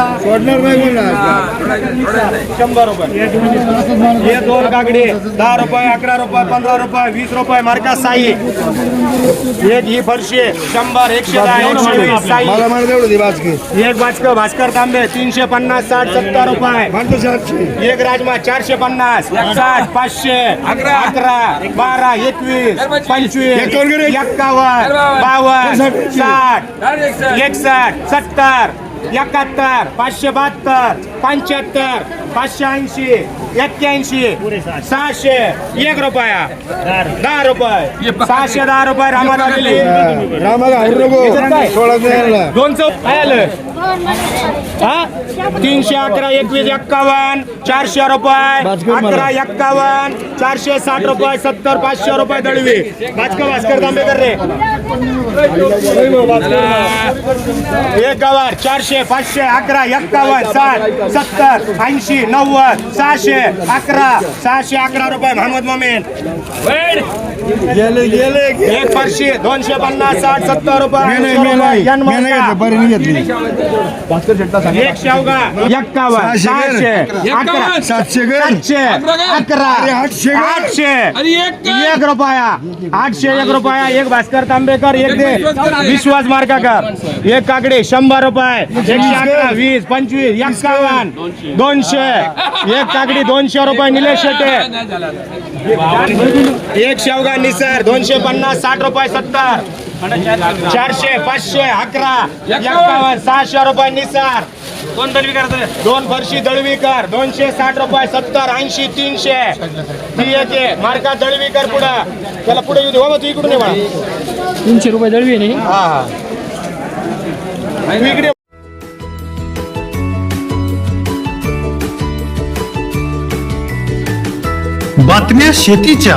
सोडणार नाही म्हणणार शंभर रुपये. हे दोन काकडी दहा रुपये अकरा रुपये पंधरा रुपये वीस रुपये मार्का साई. एक ही फरशी शंभर एकशे दहा एकशे वीस साई. एक भास्कर भास्कर तांबे तीनशे पन्नास साठ सत्तर रुपये. एक राजमा चारशे पन्नास साठ पाचशे अकरा. अकरा बारा एकवीस पंचवीस. एक्कावन्न बावन्न साठ. एकसष्ट सत्तर एकाहत्तर पाचशे बहात्तर पंच्याहत्तर पाचशे ऐंशी एक्क्याऐंशी सहाशे एक रुपया. दहा रुपये. सहाशे दहा रुपये रामा यांना. दोन चौ काय आलं? तीनशे अकरा एकवीस एक्कावन्न चारशे रुपये. अकरा एक्कावन्न चारशे साठ रुपये सत्तर पाचशे रुपये दळवी भास्कर भास्कर तांबेकर रे. एक गवार चारशे पाचशे अकरा एक्कावन्न साठ सत्तर ऐंशी नव्वद सहाशे अकरा सहाशे अकरा रुपये मोहम्मद मोमीन. गेले गेले गेले. एक फरशी दोनशे पन्नास साठ सत्तर मी एक शेवगा. एक्कावन्न सहाशे सहाशे अकरा सातशे सातशे अकरा अरे आठशे. आठशे. एक रुपया. आठशे एक रुपया. एक भास्कर तांबेकर एक दे. विश्वास मार्गाकर. एक काकडी शंभर रुपये. एकशे अकरा वीस पंचवीस एक्कावन्न दोनशे. एक काकडी दोनशे रुपये. निलेश शेटे एक शेवगा निसर दोनशे पन्नास साठ रुपये सत्तर. चारशे पाचशे अकरा सहाशे रुपये निसार. दोन दळवी कर दोन फरशी दळवीकर दोनशे साठ रुपये सत्तर ऐंशी तीनशे. ती येते मार्का दळवीकर पुढं. त्याला पुढे येऊ दे. बाबा तू इकडून ये बाळा. तीनशे रुपये दळवी नाही हा? हा इकडे बातम्या शेतीच्या.